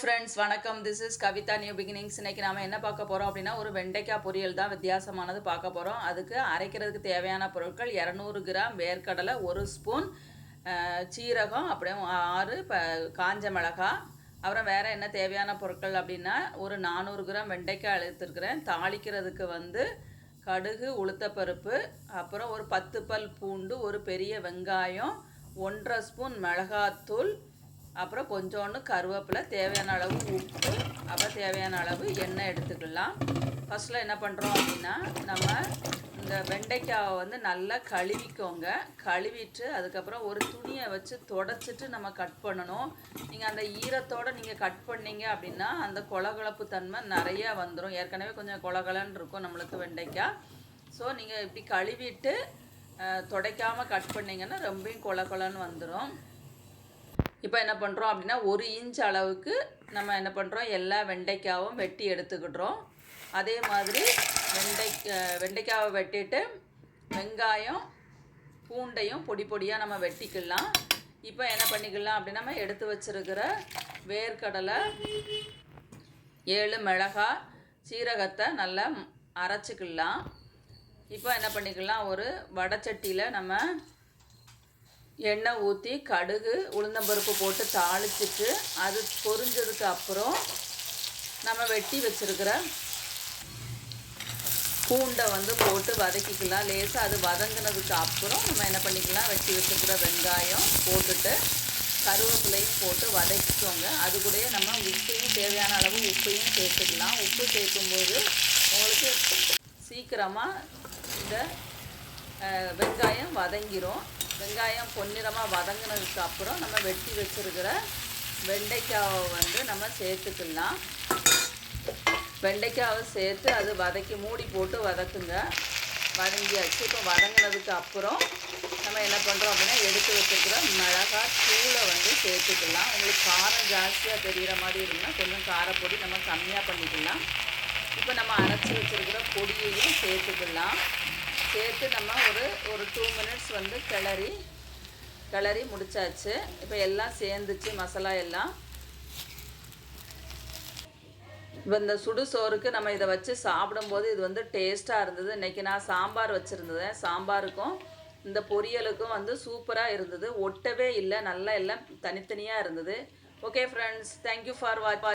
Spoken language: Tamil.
ஃப்ரெண்ட்ஸ் வணக்கம். This is Kavitha new beginnings இன்னைக்கு நாம என்ன பார்க்க போகிறோம் அப்படின்னா ஒரு வெண்டைக்காய் பொரியல் தான் வித்தியாசமானது பார்க்க போகிறோம் அதுக்கு அரைக்கிறதுக்கு தேவையான பொருட்கள் இரநூறு கிராம் வேர்க்கடலை ஒரு ஸ்பூன் சீரகம் அப்படியே ஆறு ப காஞ்ச மிளகாய். அப்புறம் வேறு என்ன தேவையான பொருட்கள் அப்படின்னா ஒரு நானூறு கிராம் வெண்டைக்காய் எடுத்துருக்கிறேன் தாளிக்கிறதுக்கு வந்து கடுகு உளுத்தப்பருப்பு அப்புறம் ஒரு பத்து பல் பூண்டு ஒரு பெரிய வெங்காயம் ஒன்றரை ஸ்பூன் மிளகாத்தூள் அப்புறம் கொஞ்சோண்டு கருவேப்பிலை தேவையான அளவு உப்பு அப்புறம் தேவையான அளவு எண்ணெய் எடுத்துக்கலாம். ஃபஸ்ட்டில் என்ன பண்ணுறோம் அப்படின்னா நம்ம இந்த வெண்டைக்காவை வந்து நல்லா கழுவிக்கோங்க. கழுவிட்டு அதுக்கப்புறம் ஒரு துணியை வச்சு தொடச்சிட்டு நம்ம கட் பண்ணணும். நீங்கள் அந்த ஈரத்தோடு நீங்கள் கட் பண்ணீங்க அப்படின்னா அந்த கொலகலப்பு தன்மை நிறைய வந்துடும் ஏற்கனவே கொஞ்சம் கொலகலன்னு இருக்கும் நம்மளுக்கு வெண்டைக்காய் ஸோ நீங்கள் இப்படி கழுவிட்டு தொடைக்காமல் கட் பண்ணிங்கன்னா ரொம்பவும் கொல கொலன்னு வந்துடும் இப்போ என்ன பண்ணுறோம் அப்படின்னா ஒரு இன்ச் அளவுக்கு நம்ம என்ன பண்ணுறோம் எல்லா வெண்டைக்காவும் வெட்டி எடுத்துக்கிட்டுறோம் அதே மாதிரி வெண்டை வெண்டைக்காவை வெட்டிட்டு வெங்காயம் பூண்டையும் பொடி பொடியாக நம்ம வெட்டிக்கலாம். இப்போ என்ன பண்ணிக்கலாம் அப்படின்னா நம்ம எடுத்து வச்சிருக்கிற வேர்க்கடலை ஏழு மிளகாய் சீரகத்தை நல்லா அரைச்சிக்கலாம். இப்போ என்ன பண்ணிக்கலாம்? ஒரு வடச்சட்டியில் நம்ம எண்ணெய் ஊற்றி கடுகு உளுந்தம்பருப்பு போட்டு தாளிச்சிட்டு அது பொரிஞ்சதுக்கு அப்புறம் நம்ம வெட்டி வச்சிருக்கிற பூண்டை வந்து போட்டு வதக்கிக்கலாம். லேசாக அது வதங்கினதுக்கு அப்புறம் நம்ம என்ன பண்ணிக்கலாம்? வெட்டி வச்சிருக்கிற வெங்காயம் போட்டுட்டு கருவேப்பிலையும் போட்டு வதக்கிக்கோங்க. அது கூடயே நம்ம உப்பையும் தேவையான அளவு உப்பையும் சேர்த்துக்கலாம். உப்பு சேர்க்கும்போது உங்களுக்கு சீக்கிரமாக இந்த வெங்காயம் வதங்கிரும். வெங்காயம் பொன்னிறமாக வதங்கினதுக்கு அப்புறம் நம்ம வெட்டி வச்சிருக்கிற வெண்டைக்காவை வந்து நம்ம சேர்த்துக்கலாம். வெண்டைக்காவை சேர்த்து அது வதக்கி மூடி போட்டு வதக்குங்க. வதங்கியாச்சு. இப்போ வதங்கினதுக்கு அப்புறம் நம்ம என்ன பண்ணுறோம் அப்படின்னா எடுத்து வச்சிருக்கிற மிளகாய் தூளை வந்து சேர்த்துக்கலாம். உங்களுக்கு காரம் ஜாஸ்தியாக தெரிகிற மாதிரி இருந்தால் கொஞ்சம் காரப்பொடி நம்ம கம்மியாக பண்ணிக்கலாம். இப்போ நம்ம அரைச்சி வச்சிருக்கிற பொடியையும் சேர்த்துக்கலாம். சேர்த்து நம்ம ஒரு ஒரு டூ மினிட்ஸ் வந்து கிளறி கிளறி முடிச்சாச்சு. இப்போ எல்லாம் சேர்ந்துச்சு மசாலா எல்லாம். இப்போ இந்த சுடு சோறுக்கு நம்ம இதை வச்சு சாப்பிடும்போது இது வந்து டேஸ்ட்டாக இருந்தது. இன்றைக்கி நான் சாம்பார் வச்சுருந்தேன். சாம்பாருக்கும் இந்த பொரியலுக்கும் வந்து சூப்பராக இருந்தது. ஒட்டவே இல்லை. நல்லா எல்லாம் தனித்தனியாக இருந்தது. Okay friends thank you for watch